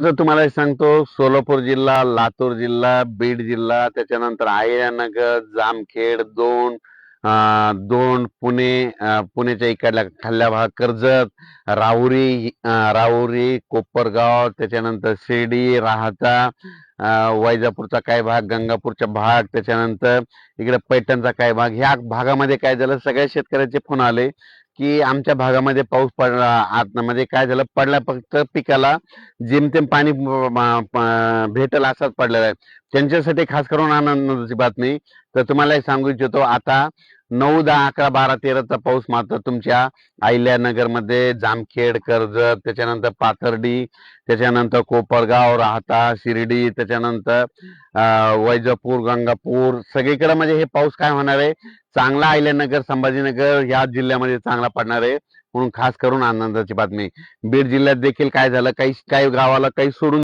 जर तुम्हाला सांगतो सोलापूर जिल्हा लातूर जिल्हा बीड जिल्हा त्याच्यानंतर आयनगर जामखेड दोन दोन पुणे पुणेच्या पुण्याच्या इकडल्या खाल्ल्या भाग कर्जत राहुरी राहुरी कोपरगाव त्याच्यानंतर शिर्डी राहता वैजापूरचा काही भाग गंगापूरचा भाग त्याच्यानंतर इकडे पैठणचा काही भाग. ह्या भागामध्ये काय झालं सगळ्या शेतकऱ्याचे फोन आले. की आमच्या भागामध्ये पाऊस पडला आतमध्ये काय झालं पडला फक्त पिकाला जेमतेम पाणी भेटल भेटेल असाच पडलेला आहे. त्यांच्यासाठी खास करून आनंदाची बातमी. तर तुम्हाला सांगू इच्छितो आता नऊ दहा अकरा बारा तेराचा पाऊस मात्र तुमच्या अहिल्यानगरमध्ये जामखेड कर्जत त्याच्यानंतर पाथर्डी त्याच्यानंतर कोपरगाव राहता शिर्डी त्याच्यानंतर वैजपूर वैजापूर गंगापूर. सगळीकडे म्हणजे हे पाऊस काय होणार आहे? चांगला अहिल्यानगर संभाजीनगर ह्या जिल्ह्यामध्ये चांगला पडणार आहे. म्हणून खास करून आनंदाची बातमी. बीड जिल्ह्यात देखील काय झालं? काही काही गावाला काही सोडून